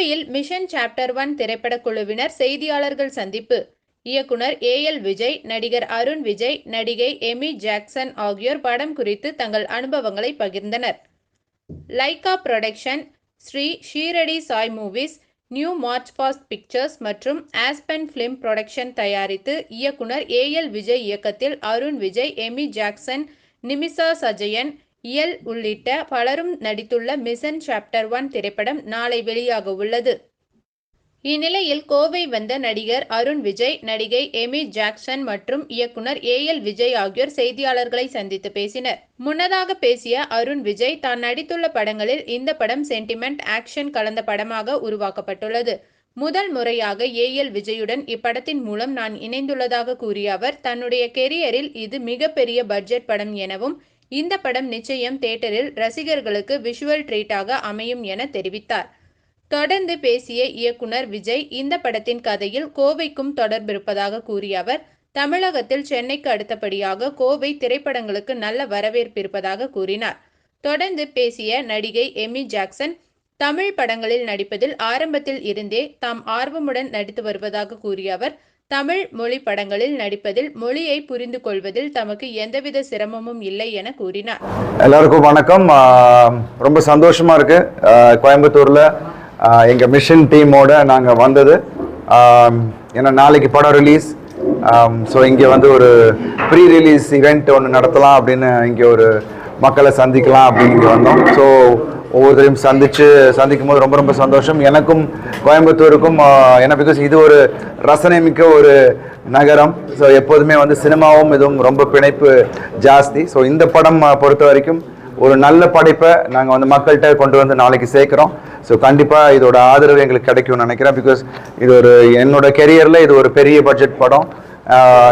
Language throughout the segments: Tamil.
கோவையில் மிஷன் சாப்டர் ஒன் திரைப்படக் குழுவினர் செய்தியாளர்கள் சந்திப்பு. இயக்குனர் ஏ. எல். விஜய் நடிகர் அருண் விஜய் நடிகை எமி ஜாக்சன் ஆகியோர் படம் குறித்து தங்கள் அனுபவங்களை பகிர்ந்தனர். Lyca production Sri Shirdi Sai movies new March fast pictures மற்றும் ஆஸ்பென் ஃபிலிம் புரொடக்ஷன் தயாரித்து இயக்குனர் ஏ. எல். விஜய் இயக்கத்தில் அருண் விஜய் எமி ஜாக்சன் நிமிஷா சஜயன் இயல் உள்ளிட்ட பலரும் நடித்துள்ள மிஷன் சாப்டர் ஒன் திரைப்படம் நாளை வெளியாக உள்ளது. இந்நிலையில் கோவை வந்த நடிகர் அருண் விஜய் நடிகை எமி ஜாக்சன் மற்றும் இயக்குனர் ஏ எல் விஜய் ஆகியோர் செய்தியாளர்களை சந்தித்து பேசினர். முன்னதாக பேசிய அருண் விஜய் தான் நடித்துள்ள படங்களில் இந்த படம் சென்டிமெண்ட் ஆக்ஷன் கலந்த படமாக உருவாக்கப்பட்டுள்ளது. முதல் முறையாக ஏ எல் விஜயுடன் இப்படத்தின் மூலம் நான் இணைந்துள்ளதாக கூறிய அவர் தன்னுடைய கெரியரில் இது மிகப்பெரிய பட்ஜெட் படம் எனவும் இந்த படம் நிச்சயம் தியேட்டரில் ரசிகர்களுக்கு விஷுவல் ட்ரீட்டாக அமையும் என தெரிவித்தார். தொடர்ந்து பேசிய இயக்குனர் விஜய் இந்த படத்தின் கதையில் கோவைக்கும் தொடர்பிருப்பதாக கூறிய அவர் தமிழகத்தில் சென்னைக்கு அடுத்தபடியாக கோவை திரைப்படங்களுக்கு நல்ல வரவேற்பு இருப்பதாக கூறினார். தொடர்ந்து பேசிய நடிகை எமி ஜாக்சன் தமிழ் படங்களில் நடிப்பதில் ஆரம்பத்தில் இருந்தே தாம் ஆர்வமுடன் நடித்து வருவதாக கூறிய அவர் தமிழ் மொழி படங்களில் நடிப்பதில் மொழியை புரிந்து கொள்வதில் தமக்கு எந்தவித சிரமமும் இல்லை என கூறினார். எல்லாருக்கும் வணக்கம். ரொம்ப சந்தோஷமா இருக்கு. கோயம்புத்தூர்ல எங்க மிஷன் டீமோட நாங்க வந்தது. ஏன்னா நாளைக்கு படம் ரிலீஸ் ஸோ இங்கே வந்து ஒரு ப்ரீ ரிலீஸ் இவெண்ட் ஒன்று நடத்தலாம் அப்படின்னு இங்கே ஒரு மக்களை சந்திக்கலாம் அப்படின்னு இங்கே வந்தோம். ஸோ ஒவ்வொருத்தரையும் சந்திச்சு சந்திக்கும் போது ரொம்ப ரொம்ப சந்தோஷம். எனக்கும் கோயம்புத்தூருக்கும் ஆஹ் ஏன்னா பிகாஸ் இது ஒரு ரசனை மிக்க ஒரு நகரம். ஸோ எப்போதுமே வந்து சினிமாவும் இதுவும் ரொம்ப பிணைப்பு ஜாஸ்தி. ஸோ இந்த படம் பொறுத்த வரைக்கும் ஒரு நல்ல படைப்பை நாங்கள் வந்து மக்கள்கிட்ட கொண்டு வந்து நாளைக்கு சேர்க்குறோம். ஸோ கண்டிப்பாக இதோட ஆதரவு எங்களுக்கு கிடைக்கும்னு நினைக்கிறேன். பிகாஸ் இது ஒரு என்னோட கெரியரில் இது ஒரு பெரிய பட்ஜெட் படம்.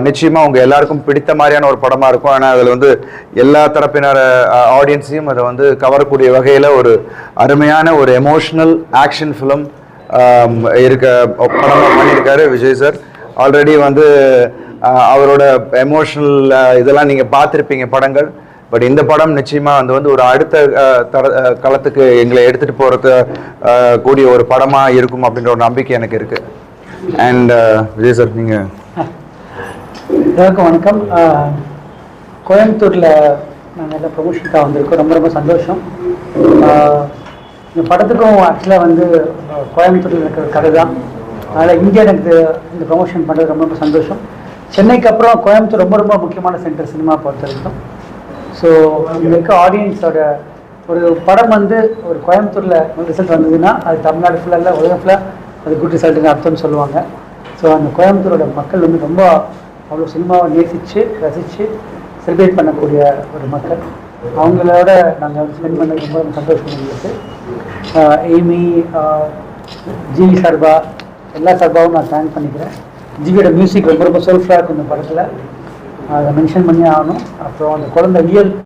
நிச்சயமாக உங்கள் எல்லாருக்கும் பிடித்த மாதிரியான ஒரு படமாக இருக்கும். ஆனால் அதில் வந்து எல்லா தரப்பினர் ஆடியன்ஸையும் அதை வந்து கவரக்கூடிய வகையில் ஒரு அருமையான ஒரு எமோஷ்னல் ஆக்ஷன் ஃபிலிம் இருக்க படமாக பண்ணியிருக்காரு விஜய் சார் ஆல்ரெடி வந்து அவரோட எமோஷனல் இதெல்லாம் நீங்கள் பார்த்துருப்பீங்க படங்கள். பட் இந்த படம் நிச்சயமாக வந்து வந்து ஒரு அடுத்த தர களத்துக்கு எங்களை எடுத்துகிட்டு போகிறது கூடிய ஒரு படமாக இருக்கும் அப்படின்ற ஒரு நம்பிக்கை எனக்கு இருக்குது அண்ட் விஜய் சார் நீங்கள் எல்லாருக்கும் வணக்கம். கோயம்புத்தூரில் நாங்கள் எல்லாம் ப்ரொமோஷனுக்காக வந்திருக்கோம். ரொம்ப ரொம்ப சந்தோஷம். இந்த படத்துக்கும் ஆக்சுவலாக வந்து கோயம்புத்தூரில் இருக்கிற கதை தான். அதனால் இங்கே எனக்கு இந்த ப்ரொமோஷன் பண்ணுறது ரொம்ப ரொம்ப சந்தோஷம். சென்னைக்கு அப்புறம் கோயம்புத்தூர் ரொம்ப ரொம்ப முக்கியமான சென்டர் சினிமா பொறுத்த வரைக்கும். ஸோ இங்கே இருக்க ஆடியன்ஸோட ஒரு படம் வந்து ஒரு கோயம்புத்தூரில் ரிசல்ட் வந்ததுன்னா அது தமிழ்நாடு ஃபுல்லாக இல்லை உலகம் ஃபுல்லாக அது குட் ரிசல்ட்டுன்னு அர்த்தம்னு சொல்லுவாங்க. ஸோ அந்த கோயம்புத்தூரோட மக்கள் வந்து ரொம்ப அவ்வளோ சினிமாவை நேசித்து ரசித்து செலிப்ரேட் பண்ணக்கூடிய ஒரு மக்கள். அவங்களோட நாங்கள் ஸ்பெண்ட் பண்ண ரொம்ப சந்தோஷம் எங்களுக்கு எய்மி ஜி சர்பா எல்லா சர்பாவும் நான் தேங்க் பண்ணிக்கிறேன். ஜிவியோட மியூசிக் ரொம்ப ரொம்ப சோல்ஃபுல்லாக இருக்கும் இந்த படத்தில். அதை மென்ஷன் பண்ணி ஆகணும். அப்புறம் அந்த குழந்தை வியல்